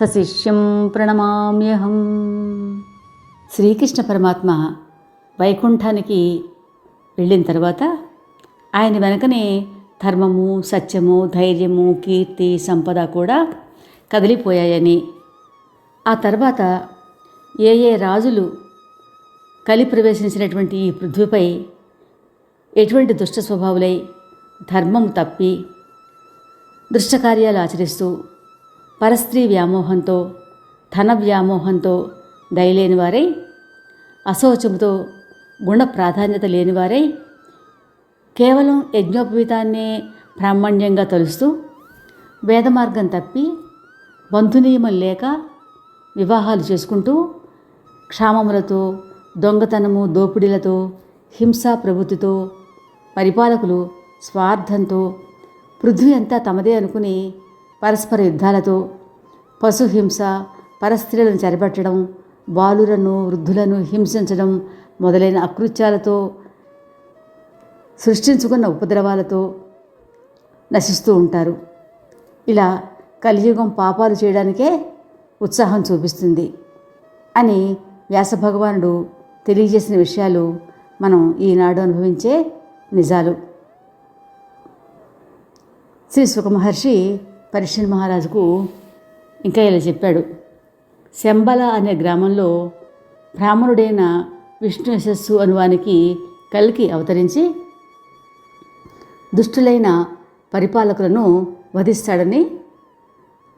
సశిష్యం ప్రణమామ్యహం. శ్రీకృష్ణ పరమాత్మ వైకుంఠానికి వెళ్ళిన తర్వాత ఆయన వెనకనే ధర్మము సత్యము ధైర్యము కీర్తి సంపద కూడా కదిలిపోయాయని. ఆ తర్వాత ఏ ఏ రాజులు కలి ప్రవేశించినటువంటి ఈ పృథ్వీపై ఎటువంటి దుష్ట స్వభావులై ధర్మం తప్పి దుష్టకార్యాలు ఆచరిస్తూ పరస్త్రీ వ్యామోహంతో ధన వ్యామోహంతో దయలేని వారై అశోచముతో గుణ ప్రాధాన్యత లేనివారై కేవలం యజ్ఞోపవీతాన్నే బ్రాహ్మణ్యంగా తలుస్తూ వేదమార్గం తప్పి బంధునియమం లేక వివాహాలు చేసుకుంటూ క్షామములతో దొంగతనము దోపిడీలతో హింసా ప్రవృత్తితో పరిపాలకులు స్వార్థంతో పృథ్వీ అంతా తమదే అనుకుని పరస్పర యుద్ధాలతో పశుహింస పరస్త్రీలను చెరబట్టడం బాలులను వృద్ధులను హింసించడం మొదలైన అకృత్యాలతో సృష్టించుకున్న ఉపద్రవాలతో నశిస్తూ ఉంటారు. ఇలా కలియుగం పాపాలు చేయడానికే ఉత్సాహం చూపిస్తుంది అని వ్యాస భగవానుడు తెలియజేసిన విషయాలు మనం ఈనాడు అనుభవించే నిజాలు. శ్రీ సుఖమహర్షి మహర్షి మహారాజుకు ఇంకా ఇలా చెప్పాడు. శంబల అనే గ్రామంలో బ్రాహ్మణుడైన విష్ణు యశస్సు అనువానికి కలికి అవతరించి దుష్టులైన పరిపాలకులను వధిస్తాడని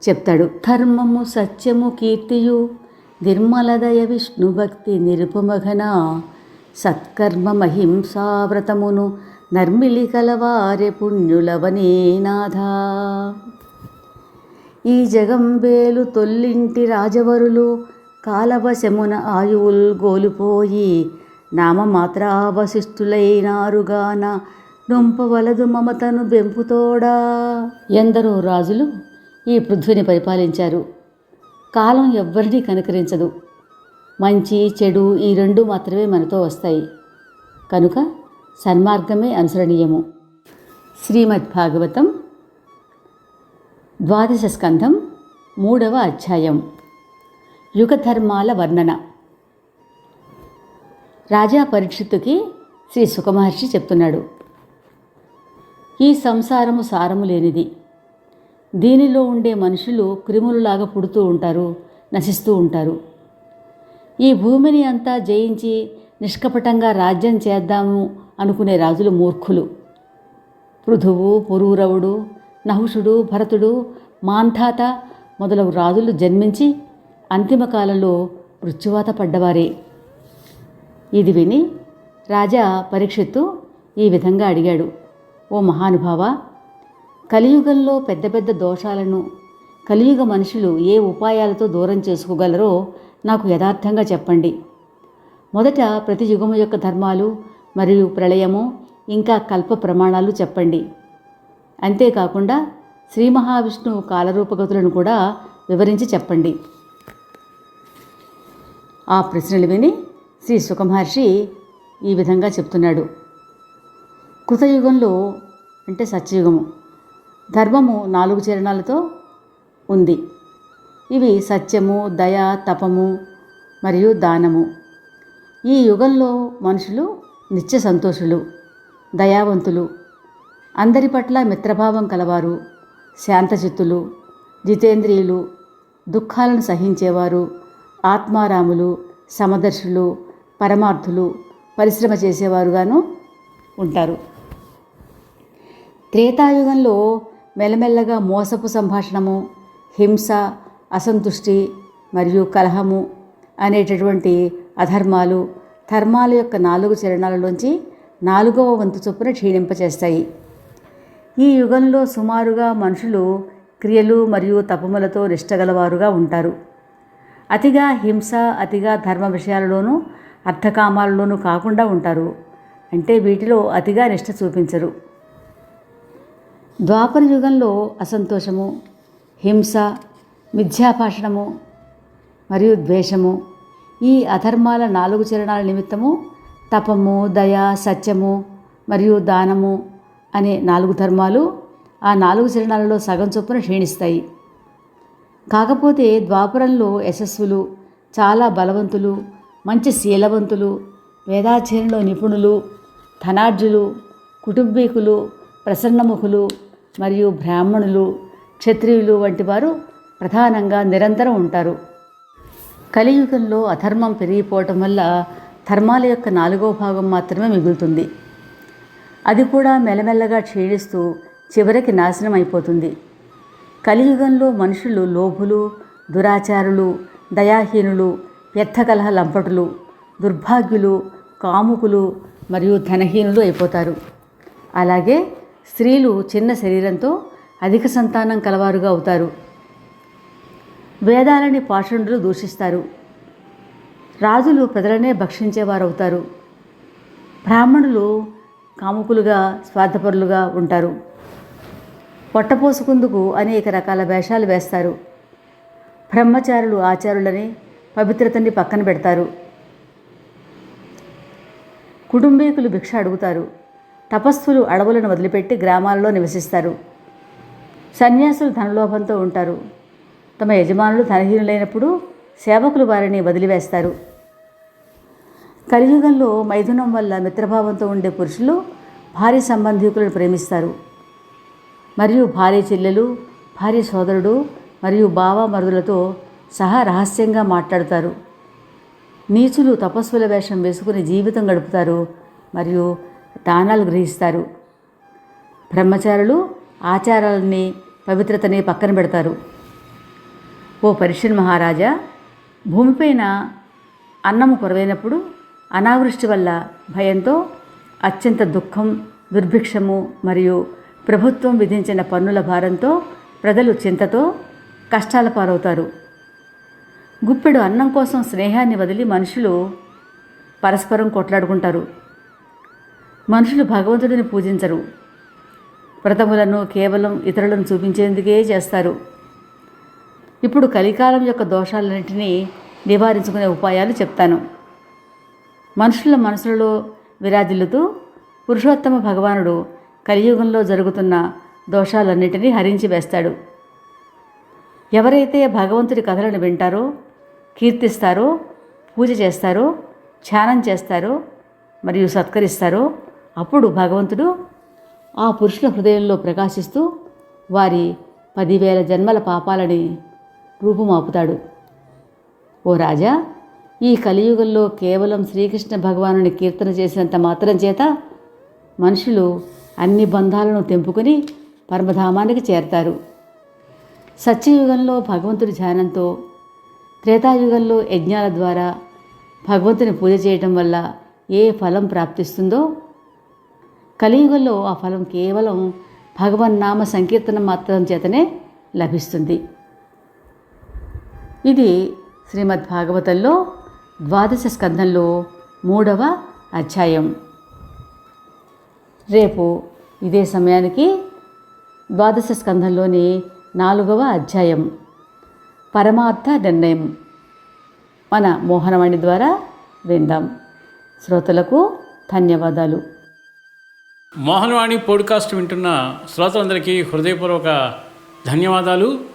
చెప్తాడు. ధర్మము సత్యము కీర్తియు నిర్మలదయ విష్ణు భక్తి నిరుపమఘన సత్కర్మ మహింసావ్రతమును నర్మిలి కలవారె పుణ్యులవనే నాథ. ఈ జగంబేలు తొల్లింటి రాజవరులు కాలవశమున ఆయువుల్ గోలిపోయి నామమాత్రావశిష్ఠులైనారుగాన నొంపవలదు మమతను బెంపుతోడా ఎందరో రాజులు ఈ పృథ్వీని పరిపాలించారు. కాలం ఎవ్వరినీ కనుకరించదు. మంచి చెడు ఈ రెండు మాత్రమే మనతో వస్తాయి. కనుక సన్మార్గమే అనుసరణీయము. శ్రీమద్భాగవతం ద్వాదశ స్కంధం మూడవ అధ్యాయం. యుగధర్మాల వర్ణన. రాజా పరీక్షిత్తుకి శ్రీ సుఖమహర్షి చెప్తున్నాడు. ఈ సంసారము సారము లేనిది. దీనిలో ఉండే మనుషులు క్రిములులాగా పుడుతూ ఉంటారు నశిస్తూ ఉంటారు. ఈ భూమిని అంతా జయించి నిష్కపటంగా రాజ్యం చేద్దాము అనుకునే రాజులు మూర్ఖులు. పృథువు పురూరవుడు నహుషుడు భరతుడు మాంధాత మొదలగు రాజులు జన్మించి అంతిమ కాలంలో మృత్యువాత పడ్డవారే. ఇది విని రాజా పరీక్షిత్తు ఈ విధంగా అడిగాడు. ఓ మహానుభావ కలియుగంలో పెద్ద పెద్ద దోషాలను కలియుగ మనుషులు ఏ ఉపాయాలతో దూరం చేసుకోగలరో నాకు యథార్థంగా చెప్పండి. మొదట ప్రతి యుగము యొక్క ధర్మాలు మరియు ప్రళయము ఇంకా కల్ప ప్రమాణాలు చెప్పండి. అంతేకాకుండా శ్రీ మహావిష్ణువు కాలరూపగతులను కూడా వివరించి చెప్పండి. ఆ ప్రశ్నలు విని శ్రీ సుఖమహర్షి ఈ విధంగా చెప్తున్నాడు. కృతయుగంలో అంటే సత్యయుగము ధర్మము నాలుగు చరణాలతో ఉంది. ఇవి సత్యము దయ తపము మరియు దానము. ఈ యుగంలో మనుషులు నిత్య సంతోషులు దయావంతులు అందరి పట్ల మిత్రభావం కలవారు. శాంతచిత్తులు జితేంద్రియులు దుఃఖాలను సహించేవారు. ఆత్మారాములు సమదర్శులు పరమార్థులు పరిశ్రమ చేసేవారుగాను ఉంటారు. త్రేతాయుగంలో మెల్లమెల్లగా మోసపు సంభాషణము హింస అసంతుష్టి మరియు కలహము అనేటటువంటి అధర్మాలు ధర్మాల యొక్క నాలుగు చరణాలలోంచి నాలుగవ వంతు చొప్పున క్షీణింపచేస్తాయి. ఈ యుగంలో సుమారుగా మనుషులు క్రియలు మరియు తపములతో నిష్టగలవారుగా ఉంటారు. అతిగా హింస అతిగా ధర్మ విషయాలలోనూ అర్థకామాలలోనూ కాకుండా ఉంటారు. అంటే వీటిలో అతిగా నిష్ట చూపించరు. ద్వాపర యుగంలో అసంతోషము హింస మిథ్యాభాషణము మరియు ద్వేషము ఈ అధర్మాల నాలుగు చరణాల నిమిత్తము తపము దయ సత్యము మరియు దానము అనే నాలుగు ధర్మాలు ఆ నాలుగు చరణాలలో సగం చొప్పున క్షీణిస్తాయి. కాకపోతే ద్వాపరంలో యశస్సులు చాలా బలవంతులు మంచి శీలవంతులు వేదాధ్యయనంలో నిపుణులు ధనార్జులు కుటుంబీకులు ప్రసన్నముఖులు మరియు బ్రాహ్మణులు క్షత్రియులు వంటి వారు ప్రధానంగా నిరంతరం ఉంటారు. కలియుగంలో అధర్మం పెరిగిపోవటం వల్ల ధర్మాల యొక్క నాలుగో భాగం మాత్రమే మిగులుతుంది. అది కూడా మెల్లమెల్లగా క్షీణిస్తూ చివరికి నాశనం అయిపోతుంది కలియుగంలో మనుషులు లోభులు దురాచారులు దయాహీనులు వ్యర్థకలహ లంపటులు దుర్భాగ్యులు కాముకులు మరియు ధనహీనులు అయిపోతారు. అలాగే స్త్రీలు చిన్న శరీరంతో అధిక సంతానం కలవారుగా అవుతారు. వేదాలని పాషండులు దూషిస్తారు. రాజులు ప్రజలనే భక్షించేవారు అవుతారు బ్రాహ్మణులు కాముకులుగా స్వార్థపరులుగా ఉంటారు. పొట్టపోసుకుందుకు అనేక రకాల వేషాలు వేస్తారు. బ్రహ్మచారులు ఆచారులని పవిత్రతని పక్కన పెడతారు. కుటుంబీకులు భిక్ష అడుగుతారు. తపస్సులు అడవులను వదిలిపెట్టి గ్రామాలలో నివసిస్తారు. సన్యాసులు ధనలోభంతో ఉంటారు. తమ యజమానులు ధనహీనులైనప్పుడు సేవకులు వారిని వదిలివేస్తారు. కలియుగంలో మైథునం వల్ల మిత్రభావంతో ఉండే పురుషులు భార్య సంబంధికులను ప్రేమిస్తారు. మరియు భార్య చెల్లెలు భార్య సోదరుడు మరియు బావ మరుదులతో సహా రహస్యంగా మాట్లాడతారు. నీచులు తపస్సుల వేషం వేసుకుని జీవితం గడుపుతారు మరియు దానాలు గ్రహిస్తారు. బ్రహ్మచారులు ఆచారాలని పవిత్రతని పక్కన పెడతారు. ఓ పర్షియన్ మహారాజా భూమిపైన అన్నము కొరవైనప్పుడు అనావృష్టి వల్ల భయంతో అత్యంత దుఃఖం దుర్భిక్షము మరియు ప్రభుత్వం విధించిన పన్నుల భారంతో ప్రజలు చింతతో కష్టాల పాలవుతారు గుప్పెడు అన్నం కోసం స్నేహాన్ని వదిలి మనుషులు పరస్పరం కొట్లాడుకుంటారు. మనుషులు భగవంతుడిని పూజించరు. వ్రతములను కేవలం ఇతరులను చూపించేందుకే చేస్తారు. ఇప్పుడు కలికాలం యొక్క దోషాలన్నింటినీ నివారించుకునే ఉపాయాలు చెప్తాను. మనుషుల మనసులలో విరాజిల్లుతూ పురుషోత్తమ భగవానుడు కలియుగంలో జరుగుతున్న దోషాలన్నింటినీ హరించి వేస్తాడు. ఎవరైతే భగవంతుడి కథలను వింటారో కీర్తిస్తారో పూజ చేస్తారో ధ్యానం చేస్తారో మరియు సత్కరిస్తారో అప్పుడు భగవంతుడు ఆ పురుషుల హృదయంలో ప్రకాశిస్తూ వారి పదివేల జన్మల పాపాలని రూపుమాపుతాడు. ఓ రాజా ఈ కలియుగంలో కేవలం శ్రీకృష్ణ భగవానుని కీర్తన చేసినంత మాత్రం చేత మనుషులు అన్ని బంధాలను తెంపుకొని పరమధామానికి చేరతారు. సత్యయుగంలో భగవంతుడి ధ్యానంతో త్రేతాయుగంలో యజ్ఞాల ద్వారా భగవంతుని పూజ చేయటం వల్ల ఏ ఫలం ప్రాప్తిస్తుందో కలియుగంలో ఆ ఫలం కేవలం భగవన్నామ సంకీర్తనం మాత్రం చేతనే లభిస్తుంది. ఇది శ్రీమద్ భాగవతంలో ద్వాదశ స్కంధంలో మూడవ అధ్యాయం. రేపు ఇదే సమయానికి ద్వాదశ స్కంధంలోని నాలుగవ అధ్యాయం. పరమార్థ నిర్ణయం. మన మోహనవాణి ద్వారా విందాం. శ్రోతలకు ధన్యవాదాలు. మోహన్వాణి పోడ్కాస్ట్ వింటున్న శ్రోతలందరికీ హృదయపూర్వక ధన్యవాదాలు.